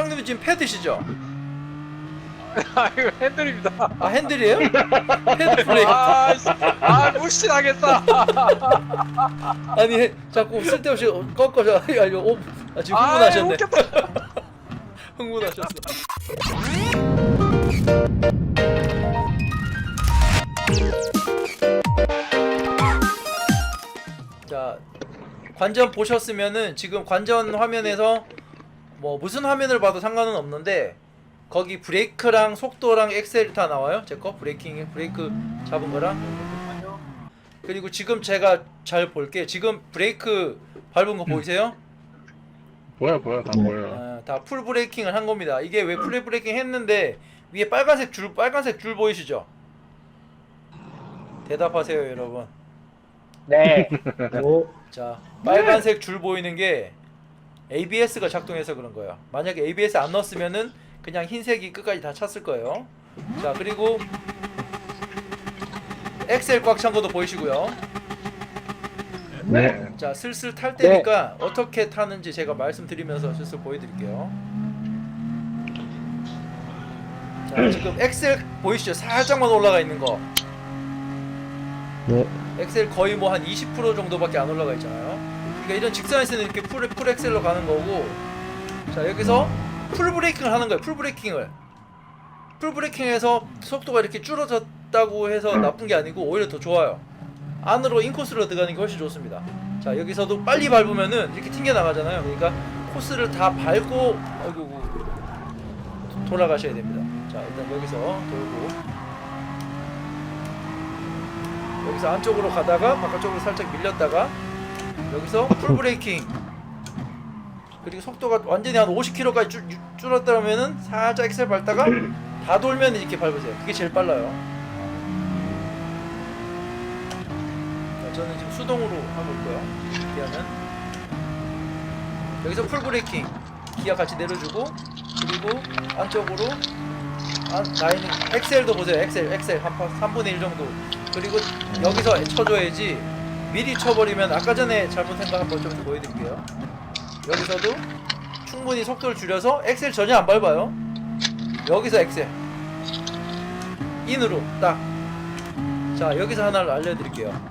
형님 지금 패드시죠? 아 이거 핸들입니다. 아 핸들이에요? 패드 플레이. 아, 씨. 아 무시하겠다. 아니 해- 자꾸 쓸데없이 꺾어져. 아 이거 오, 아, 지금 아 흥분하셨네. 웃겼다. 흥분하셨어. 자 관전 보셨으면은 지금 관전 화면에서 뭐 무슨 화면을 봐도 상관은 없는데 거기 브레이크랑 속도랑 엑셀 다 나와요. 제 거 브레이킹 브레이크 잡은 거랑 그리고 지금 제가 잘 볼게. 지금 브레이크 밟은 거 보이세요? 보여 보여 다 보여. 아, 다풀 브레이킹을 한 겁니다. 이게 왜 풀 브레이킹 했는데 위에 빨간색 줄 빨간색 줄 보이시죠? 대답하세요, 여러분. 네. 오. 자, 빨간색 줄 보이는 게 ABS가 작동해서 그런 거예요. 만약에 ABS 안 넣었으면은 그냥 흰색이 끝까지 다 찼을 거예요. 자, 그리고 엑셀 꽉 찬 것도 보이시고요. 네. 자, 슬슬 탈 때니까 어떻게 타는지 제가 말씀드리면서 슬슬 보여드릴게요. 자, 지금 엑셀 보이시죠? 살짝만 올라가 있는 거. 네. 엑셀 거의 뭐 한 20% 정도밖에 안 올라가 있잖아요. 그러니까 이런 직선에서는 이렇게 풀, 풀 엑셀로 가는 거고, 자 여기서 풀 브레이킹을 하는 거예요. 풀 브레이킹을. 풀 브레이킹에서 속도가 이렇게 줄어졌다고 해서 나쁜 게 아니고 오히려 더 좋아요. 안으로 인코스로 들어가는 게 훨씬 좋습니다. 자 여기서도 빨리 밟으면은 이렇게 튕겨 나가잖아요. 그러니까 코스를 다 밟고 아이고 돌아가셔야 됩니다. 자 일단 여기서 돌고 여기서 안쪽으로 가다가 바깥쪽으로 살짝 밀렸다가 여기서 풀 브레이킹 그리고 속도가 완전히 한 50km까지 줄, 줄었다면은 살짝 엑셀 밟다가 다 돌면 이렇게 밟으세요. 그게 제일 빨라요. 자, 저는 지금 수동으로 하고 있고요. 기아는 여기서 풀 브레이킹 기아 같이 내려주고 그리고 안쪽으로 아, 라인 엑셀도 보세요. 엑셀 엑셀 한 3분의 1 정도 그리고 여기서 쳐줘야지 미리 쳐버리면 아까 전에 잘못한 거 한번 좀 보여드릴게요. 여기서도 충분히 속도를 줄여서 엑셀 전혀 안 밟아요. 여기서 엑셀. 인으로 딱자 여기서 하나를 알려드릴게요.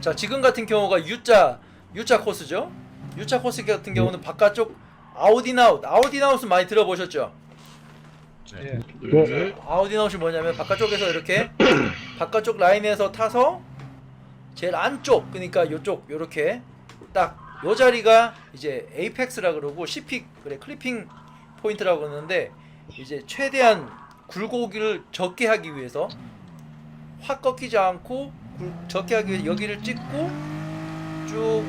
자 지금 같은 경우가 U자 U자 코스죠? U자 코스 같은 경우는 바깥쪽 아웃인아웃. 아웃인아웃은 많이 들어보셨죠? 예. 네. 아웃인아웃이 뭐냐면 바깥쪽에서 이렇게 바깥쪽 라인에서 타서 제일 안쪽 그러니까 요쪽 요렇게 딱 요 자리가 이제 에이펙스라 그러고 CP 그래 클리핑 포인트라고 그러는데 이제 최대한 굴곡을 적게 하기 위해서 확 꺾이지 않고 굴- 적게 하기 위해서 여기를 찍고 쭉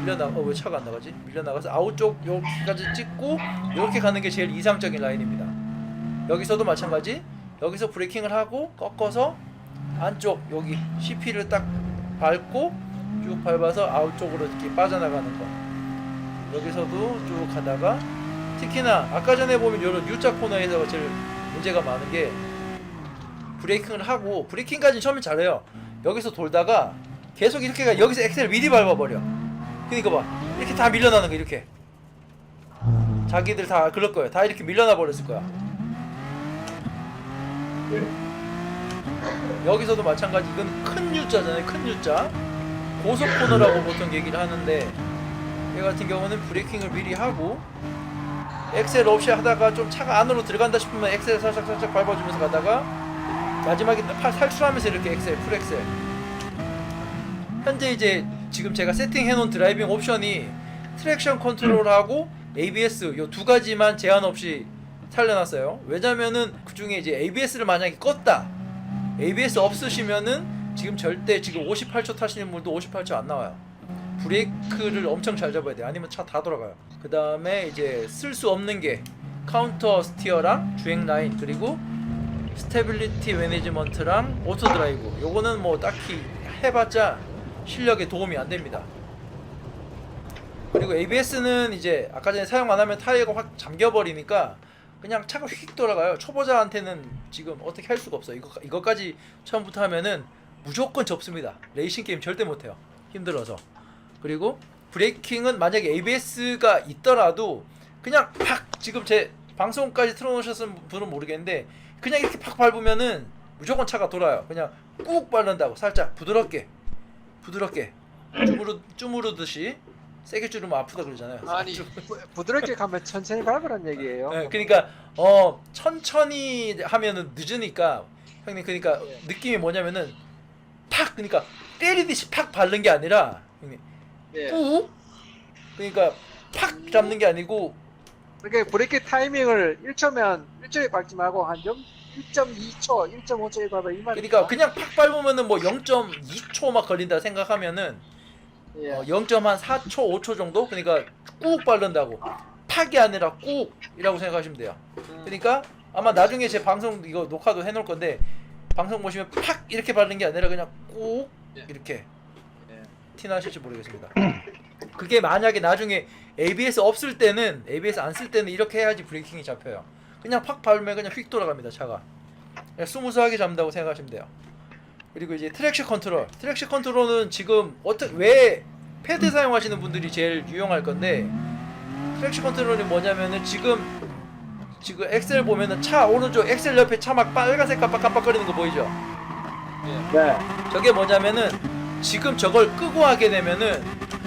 밀려나가 어, 왜 차가 안 나가지? 밀려나가서 아웃 쪽 여기까지 찍고 이렇게 가는 게 제일 이상적인 라인입니다. 여기서도 마찬가지. 여기서 브레이킹을 하고 꺾어서 안쪽 여기 CP를 딱 밟고 쭉 밟아서 아웃 쪽으로 이렇게 빠져나가는 거. 여기서도 쭉 가다가 특히나 아까 전에 보면 이런 U자 코너에서 제일 문제가 많은 게 브레이킹을 하고 브레이킹까지 처음에 잘해요. 여기서 돌다가 계속 이렇게 가 여기서 엑셀 미리 밟아버려. 그니까 봐 이렇게 다 밀려나는 거 이렇게. 자기들 다 그럴 거예요. 다 이렇게 밀려나 버렸을 거야. 여기서도 마찬가지. 이건 큰 U자잖아요. 큰 U자. 고속 코너라고 보통 얘기를 하는데 얘 같은 경우는 브레이킹을 미리 하고 엑셀 없이 하다가 좀 차가 안으로 들어간다 싶으면 엑셀 살짝 살짝 밟아주면서 가다가 마지막에 팔 탈출하면서 이렇게 엑셀 풀 엑셀 현재 이제 지금 제가 세팅해 놓은 드라이빙 옵션이 트랙션 컨트롤하고 ABS 요 두 가지만 제한 없이 살려놨어요. 왜냐면은 그 중에 이제 ABS를 만약에 껐다, ABS 없으시면은 지금 절대 지금 58초 타시는 분도 58초 안 나와요. 브레이크를 엄청 잘 잡아야 돼요. 아니면 차 다 돌아가요. 그 다음에 이제 쓸 수 없는 게 카운터 스티어랑 주행 라인 그리고 스테빌리티 매니지먼트랑 오토 드라이브. 요거는 뭐 딱히 해봤자 실력에 도움이 안 됩니다. 그리고 ABS는 이제 아까 전에 사용 안 하면 타이어가 확 잠겨버리니까 그냥 차가 휙 돌아가요. 초보자한테는 지금 어떻게 할 수가 없어요. 이거 이거까지 처음부터 하면은 무조건 접습니다. 레이싱 게임 절대 못해요. 힘들어서. 그리고 브레이킹은 만약에 ABS가 있더라도 그냥 팍 지금 제 방송까지 틀어놓으셨은 분은 모르겠는데 그냥 이렇게 팍 밟으면은 무조건 차가 돌아요. 그냥 꾹 밟는다고 살짝 부드럽게 부드럽게 쭈무르 쭈무르듯이 세게 쭈르면 아프다 그러잖아요. 아니 부, 부드럽게 가면 천천히 밟으란 얘기예요. 네, 그러니까 어 천천히 하면은 늦으니까 형님 그러니까 예. 느낌이 뭐냐면은 팍 그러니까 때리듯이 팍 밟는 게 아니라 형님 예. 꾹 그러니까 팍 잡는 게 아니고 그러니까 브레이크 타이밍을 1초면 1초에 밟지 말고 한 1.2초, 1.5초에 밟아 이 말이죠. 그러니까 그냥 팍 밟으면은 뭐 0.2초 막 걸린다 생각하면은 예. 어, 0.4초 5초 정도 그러니까 꾹 밟는다고 팍이 아니라 꾹이라고 생각하시면 돼요. 음, 그러니까 아마 나중에 제 방송 이거 녹화도 해놓을 건데 방송 보시면 팍 이렇게 바르는 게 아니라 그냥 꾹 예. 이렇게 예. 티 나실지 모르겠습니다. 그게 만약에 나중에 ABS 없을 때는 ABS 안 쓸 때는 이렇게 해야지 브레이킹이 잡혀요. 그냥 팍 밟으면 그냥 휙 돌아갑니다 차가. 그냥 스무스하게 잡는다고 생각하시면 돼요. 그리고 이제 트랙션 컨트롤. 트랙션 컨트롤은 지금 어떻게 왜 패드 사용하시는 분들이 제일 유용할 건데 트랙션 컨트롤이 뭐냐면은 지금 지금 엑셀 보면은 차 오른쪽 엑셀 옆에 차 막 빨간색 깜빡깜빡거리는 거 보이죠? 네. 저게 뭐냐면은 지금 저걸 끄고 하게 되면은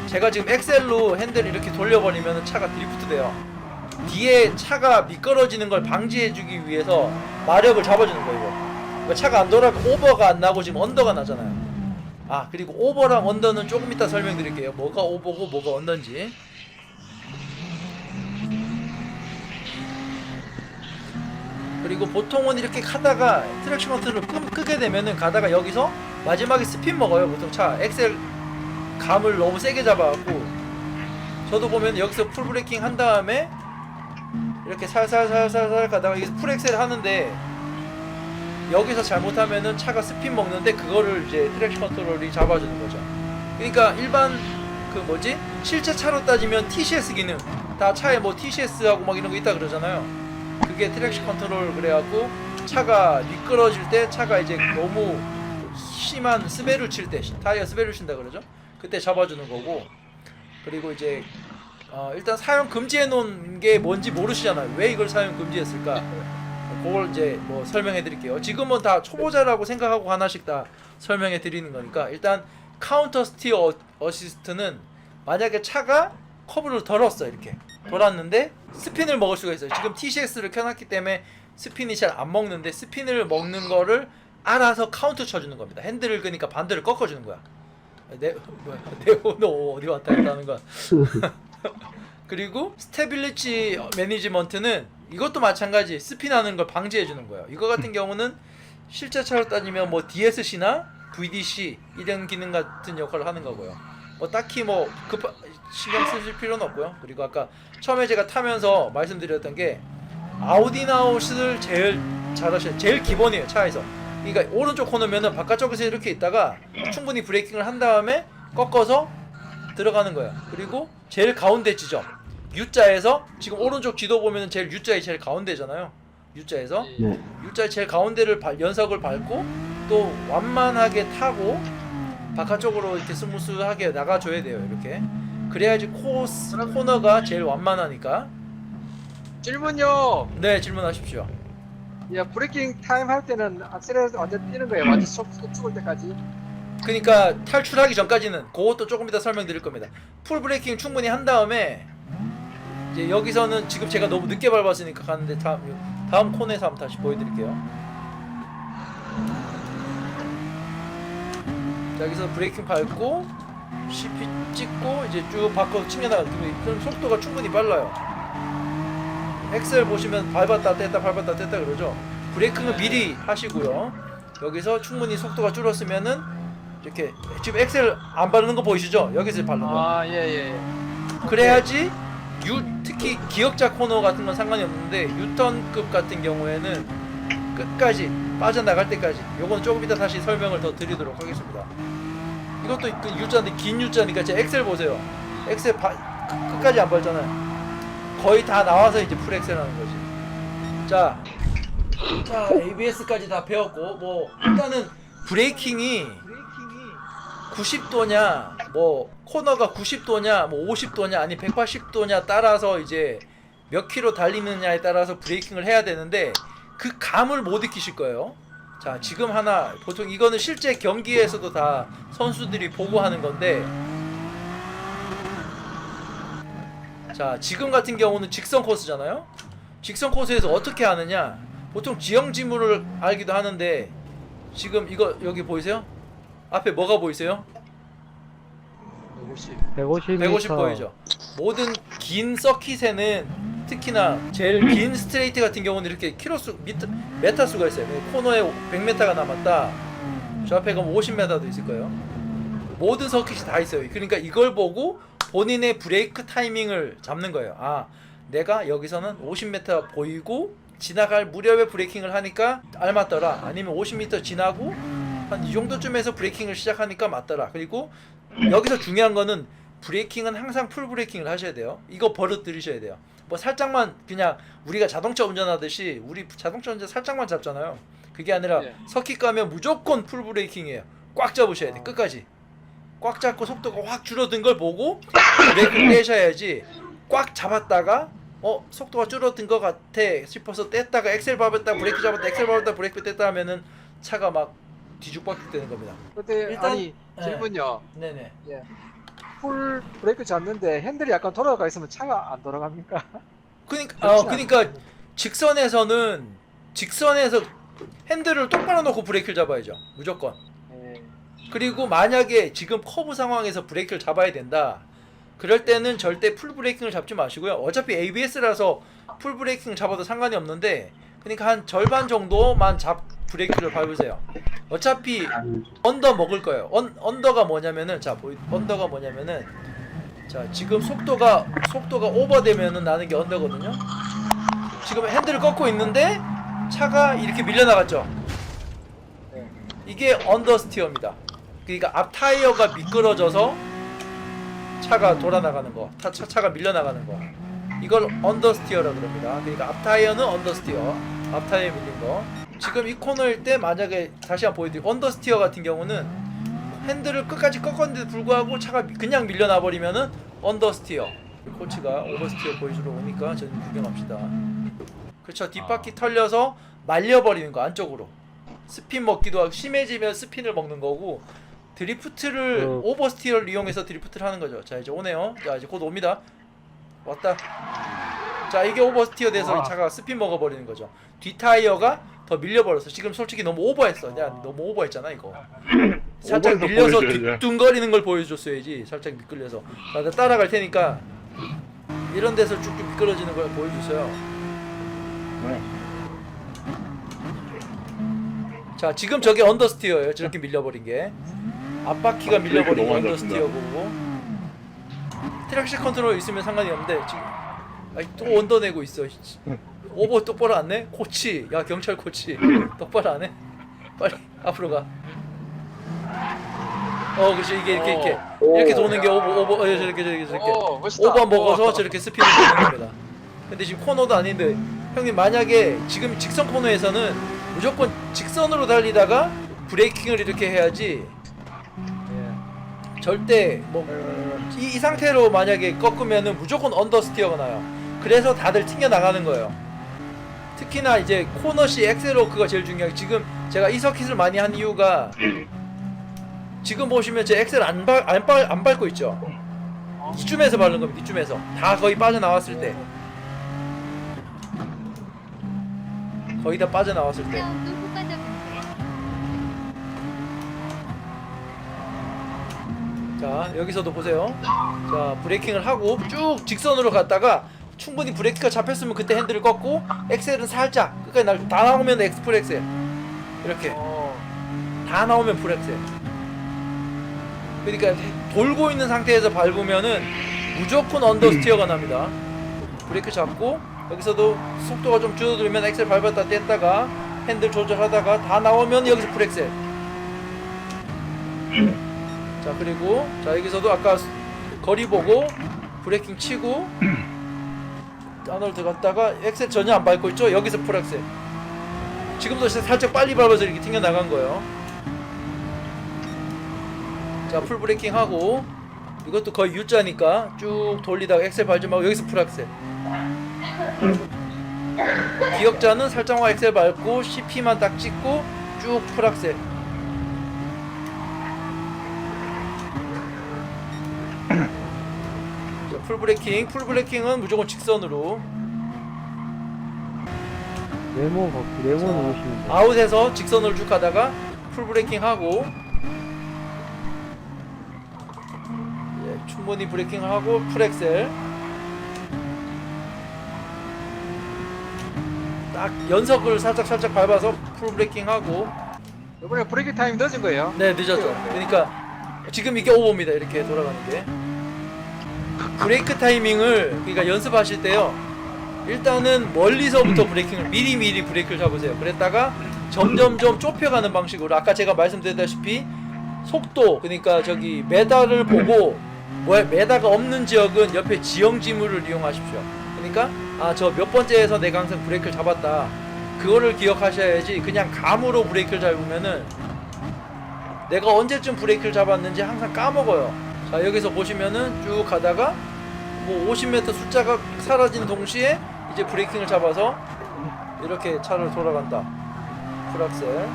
제가 지금 엑셀로 핸들 이렇게 돌려버리면은 차가 드리프트 돼요. 뒤에 차가 미끄러지는 걸 방지해주기 위해서 마력을 잡아주는 거예요. 그러니까 차가 안 돌아가고 오버가 안 나고 지금 언더가 나잖아요. 아 그리고 오버랑 언더는 조금 이따 설명드릴게요. 뭐가 오버고 뭐가 언더인지. 그리고 보통은 이렇게 가다가 트랙션 컨트롤을 끄, 끄게 되면은 가다가 여기서 마지막에 스핀 먹어요 보통 차 엑셀 감을 너무 세게 잡아갖고 저도 보면 여기서 풀 브레이킹 한 다음에 이렇게 살살살살살 가다가 이게 풀 엑셀 하는데 여기서 잘못하면은 차가 스핀 먹는데 그거를 이제 트랙션 컨트롤이 잡아주는 거죠. 그러니까 일반 그 뭐지? 실제 차로 따지면 TCS 기능. 다 차에 뭐 TCS하고 막 이런 거 있다 그러잖아요. 그게 트랙션 컨트롤 그래갖고 차가 미끄러질 때 차가 이제 너무 심한 스베를 칠 때 타이어 스베를 친다 그러죠? 그때 잡아주는 거고. 그리고 이제 어, 일단 사용 금지해 놓은 게 뭔지 모르시잖아요. 왜 이걸 사용 금지했을까 그걸 이제 뭐 설명해 드릴게요 지금은 다 초보자라고 생각하고 하나씩 다 설명해 드리는 거니까 일단 카운터 스티어 어- 어시스트는 만약에 차가 커브를 덜었어 이렇게 돌았는데 스핀을 먹을 수가 있어요. 지금 TCS를 켜놨기 때문에 스핀이 잘 안 먹는데 스핀을 먹는 거를 알아서 카운트 쳐주는 겁니다. 핸들을 그러니까 반대로 꺾어주는 거야. 내 뭐야 네오너 어디 왔다 갔다 하는 거야. 그리고 스테빌리티 매니지먼트는 이것도 마찬가지 스핀하는 걸 방지해 주는 거예요. 이거 같은 경우는 실제 차로 따지면 뭐 DSC나 VDC 이런 기능 같은 역할을 하는 거고요. 뭐 딱히 뭐 급 신경 쓰실 필요는 없고요. 그리고 아까 처음에 제가 타면서 말씀드렸던 게 아우디나웃을 제일 잘하시는 제일 기본이에요 차에서. 그러니까 오른쪽 코너면은 바깥쪽에서 이렇게 있다가 충분히 브레이킹을 한 다음에 꺾어서 들어가는 거예요. 그리고 제일 가운데 지점 U자에서 지금 오른쪽 지도 보면은 제일 U자의 제일 가운데잖아요. U자에서 네. U자의 제일 가운데를 발- 연석을 밟고 또 완만하게 타고 바깥쪽으로 이렇게 스무스하게 나가줘야 돼요. 이렇게 그래야지 코스 코너가 제일 완만하니까. 질문요. 네 질문하십시오. 야 브레이킹 타임 할 때는 악셀레이터 완전 뛰는 거예요. 완전 속, 속 죽을 때까지. 그러니까 탈출하기 전까지는 그것도 조금 이따 설명드릴 겁니다. 풀 브레이킹 충분히 한 다음에 이제 여기서는 지금 제가 너무 늦게 밟았으니까 가는데 다음 다음 코너에서 한번 다시 보여드릴게요. 자, 여기서 브레이킹 밟고 CP 찍고 이제 쭉 바꿔 튕겨나가 그럼 속도가 충분히 빨라요. 엑셀 보시면 밟았다 뗐다 밟았다 뗐다 그러죠. 브레이크는 미리 하시고요. 여기서 충분히 속도가 줄었으면은 이렇게 지금 엑셀 안 바르는 거 보이시죠? 여기서 바르는 거. 아 예 예. 그래야지 유 특히 기역자 코너 같은 건 상관이 없는데 유턴급 같은 경우에는 끝까지 빠져나갈 때까지 요건 조금 이따 다시 설명을 더 드리도록 하겠습니다. 이것도 그 U자인데 긴 U자니까 제 엑셀 보세요. 엑셀 바, 끝- 끝까지 안 밟잖아요. 거의 다 나와서 이제 풀 엑셀 하는 거지. 자, 자 ABS까지 다 배웠고 뭐 일단은 브레이킹이 90도냐 뭐 코너가 90도냐 뭐 50도냐 아니 180도냐 따라서 이제 몇 킬로 달리느냐에 따라서 브레이킹을 해야 되는데 그 감을 못 익히실 거예요. 자 지금 하나 보통 이거는 실제 경기에서도 다 선수들이 보고 하는 건데 자 지금 같은 경우는 직선 코스잖아요. 직선 코스에서 어떻게 하느냐 보통 지형 지물을 알기도 하는데 지금 이거 여기 보이세요? 앞에 뭐가 보이세요? 150. 150m. 150 보이죠? 모든 긴 서킷에는 특히나 제일 긴 스트레이트 같은 경우는 이렇게 키로수 미터, 메타 수가 있어요. 코너에 100m가 남았다. 저 앞에 가면 50m도 있을 거예요. 모든 서킷이 다 있어요. 그러니까 이걸 보고 본인의 브레이크 타이밍을 잡는 거예요. 아, 내가 여기서는 50m 보이고 지나갈 무렵에 브레이킹을 하니까 알맞더라. 아니면 50m 지나고 한 이 정도쯤에서 브레이킹을 시작하니까 맞더라. 그리고 여기서 중요한 거는 브레이킹은 항상 풀 브레이킹을 하셔야 돼요. 이거 버릇 들이셔야 돼요. 뭐 살짝만 그냥 우리가 자동차 운전하듯이 우리 자동차 운전 살짝만 잡잖아요. 그게 아니라 예. 서킷 가면 무조건 풀 브레이킹이에요. 꽉 잡으셔야 돼. 끝까지. 꽉 잡고 속도가 확 줄어든 걸 보고 브레이크를 떼셔야지. 꽉 잡았다가 어 속도가 줄어든 것 같아 싶어서 뗐다가 엑셀 밟았다 브레이크 잡았다 엑셀 밟았다 브레이크 뗐다 하면은 차가 막 뒤죽박죽 되는 겁니다. 근데 일단- 아니 네. 질문요. 네네. 풀 브레이크 잡는데 핸들이 약간 돌아가 있으면 차가 안 돌아갑니까? 그러니까 그렇지 어 그러니까 직선에서는 직선에서 핸들을 똑바로 놓고 브레이크를 잡아야죠. 무조건. 예. 그리고 만약에 지금 커브 상황에서 브레이크를 잡아야 된다. 그럴 때는 절대 풀 브레이킹을 잡지 마시고요. 어차피 ABS라서 풀 브레이킹 잡아도 상관이 없는데 그러니까 한 절반 정도만 잡 브레이크를 밟으세요. 어차피 언더 먹을 거예요. 언, 언더가 뭐냐면은 자 보이 언더가 뭐냐면은 자 지금 속도가 속도가 오버되면은 나는 게 언더거든요. 지금 핸들을 꺾고 있는데 차가 이렇게 밀려나갔죠. 네. 이게 언더 스티어입니다. 그러니까 앞 타이어가 미끄러져서 차가 돌아 나가는 거, 타, 차, 차가 밀려 나가는 거. 이걸 언더 스티어라 그럽니다. 그러니까 앞 타이어는 언더 스티어, 앞 타이어 밀린 거. 지금 이 코너일 때 만약에 다시 한번 보여드릴게요. 언더스티어 같은 경우는 핸들을 끝까지 꺾었는데도 불구하고 차가 미- 그냥 밀려나 버리면은 언더스티어. 코치가 오버스티어 보여주러 오니까 저는 구경합시다. 그렇죠. 뒷바퀴 털려서 말려버리는 거 안쪽으로. 스핀 먹기도 하고 심해지면 스핀을 먹는 거고 드리프트를 어. 오버스티어를 이용해서 드리프트를 하는 거죠. 자 이제 오네요. 자 이제 곧 옵니다. 왔다. 자 이게 오버스티어 돼서 이 차가 스핀 먹어버리는 거죠. 뒤 타이어가 더 밀려버렸어. 지금 솔직히 너무 오버했어. 내가 너무 오버했잖아 이거. 살짝 오버해서 밀려서 보여줘야죠. 뒷둥거리는 걸 보여줬어야지. 살짝 미끌려서. 자, 내가 따라갈 테니까 이런 데서 쭉쭉 미끄러지는 걸 보여주세요. 자 지금 저게 언더스티어예요. 저렇게 밀려버린 게 앞바퀴가 밀려버린 게 너무 안 언더스티어고 트랙션 컨트롤 있으면 상관이 없는데 지금 아이 또 언더 내고 있어. 씨. 오버 똑바로 안 내? 코치 야 경찰 코치 똑바로 안 해? 빨리 앞으로 가. 어 그렇지 이게 이렇게 이렇게 이렇게 도는 게 오버 오버 어, 저렇게 저렇게 저렇게 오, 멋있다. 오버 먹어서 오. 저렇게 스피드 되는 겁니다. 근데 지금 코너도 아닌데 형님 만약에 지금 직선 코너에서는 무조건 직선으로 달리다가 브레이킹을 이렇게 해야지 예. 절대 뭐 이, 이 상태로 만약에 꺾으면은 무조건 언더스티어가 나요. 그래서 다들 튕겨 나가는 거예요. 특히나 이제 코너시 엑셀워크가 제일 중요해요. 지금 제가 이 서킷을 많이 한 이유가 지금 보시면 제 엑셀 안, 밟, 안, 밟, 안 밟고 있죠. 이쯤에서 밟는 겁니다. 이쯤에서 다 거의 빠져나왔을 때 거의 다 빠져나왔을 때 자 여기서도 보세요 자 브레이킹을 하고 쭉 직선으로 갔다가 충분히 브레이크가 잡혔으면 그때 핸들을 꺾고 엑셀은 살짝 끝까지 날, 다 나오면 엑스 풀 엑셀. 이렇게. 어. 다 나오면 풀 엑셀. 그러니까 돌고 있는 상태에서 밟으면은 무조건 언더 스티어가 납니다. 브레이크 잡고 여기서도 속도가 좀 줄어들면 엑셀 밟았다 뗐다가 핸들 조절하다가 다 나오면 여기서 풀 엑셀. 자 그리고 자 여기서도 아까 거리 보고 브레이킹 치고 안으로 들어갔다가 엑셀 전혀 안 밟고 있죠? 여기서 풀 엑셀. 지금도 살짝 빨리 밟아서 이렇게 튕겨 나간 거예요. 자 풀 브레이킹 하고 이것도 거의 U자니까 쭉 돌리다가 엑셀 밟지 말고 여기서 풀악셀. 기억자는 살짝만 엑셀 밟고 CP만 딱 찍고 쭉 풀악셀 풀브레이킹 풀브레이킹은 무조건 직선으로. 네모 거- 네모 누르시면 돼요. 아웃에서 직선으로 쭉 가다가 풀브레이킹 하고. 예, 충분히 브레이킹을 하고 풀엑셀. 딱 연석을 살짝 살짝 밟아서 풀브레이킹 하고. 이번에 브레이크 타임 늦은 거예요. 네 늦었죠. 그러니까 지금 이게 오버입니다. 이렇게 돌아가는 게 브레이크 타이밍을 그러니까 연습하실 때요. 일단은 멀리서부터 브레이킹을 미리 미리 브레이크를 잡으세요. 그랬다가 점점점 좁혀가는 방식으로 아까 제가 말씀드렸다시피 속도 그러니까 저기 메다를 보고 뭐 메다가 없는 지역은 옆에 지형 지물을 이용하십시오. 그러니까 아 저 몇 번째에서 내가 항상 브레이크를 잡았다. 그거를 기억하셔야지 그냥 감으로 브레이크를 잡으면은 내가 언제쯤 브레이크를 잡았는지 항상 까먹어요. 자 여기서 보시면은 쭉 가다가 뭐 50m 숫자가 사라진 동시에 이제 브레이킹을 잡아서 이렇게 차를 돌아간다. 풀악셀.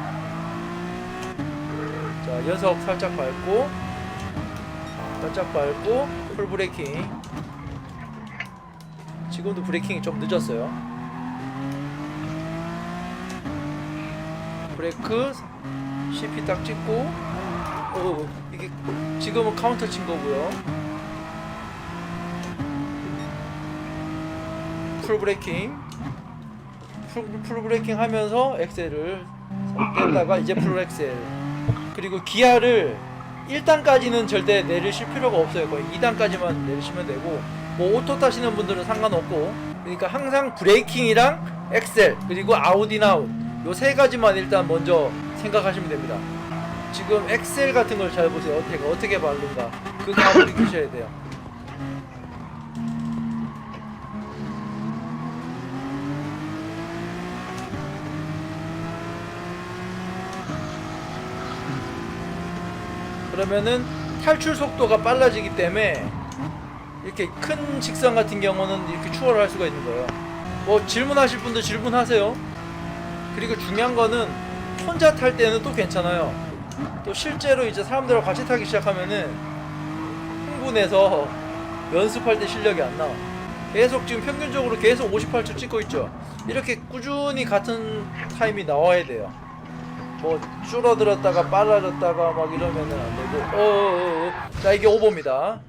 자 연석 살짝 밟고 살짝 밟고 풀 브레이킹. 지금도 브레이킹이 좀 늦었어요. 브레이크 CP 딱 찍고 어 이게 지금은 카운터 친 거고요 풀 브레이킹. 풀, 풀 브레이킹 하면서 엑셀을 뗐다가 이제 풀 엑셀. 그리고 기아를 1단까지는 절대 내리실 필요가 없어요. 거의 2단까지만 내리시면 되고 뭐 오토 타시는 분들은 상관없고 그러니까 항상 브레이킹이랑 엑셀 그리고 아웃인아웃 요 세 가지만 일단 먼저 생각하시면 됩니다. 지금 엑셀 같은 걸 잘 보세요. 어떻게 어떻게 바른가. 그 감을 익히셔야 돼요. 그러면은 탈출 속도가 빨라지기 때문에 이렇게 큰 직선 같은 경우는 이렇게 추월을 할 수가 있는 거예요. 뭐 질문하실 분들 질문하세요. 그리고 중요한 거는 혼자 탈 때는 또 괜찮아요. 또 실제로 이제 사람들하고 같이 타기 시작하면은 흥분해서 연습할 때 실력이 안 나와. 계속 지금 평균적으로 계속 58초 찍고 있죠. 이렇게 꾸준히 같은 타임이 나와야 돼요. 뭐 줄어들었다가 빨라졌다가 막 이러면은 안 되고. 어어어. 자 이게 오버입니다.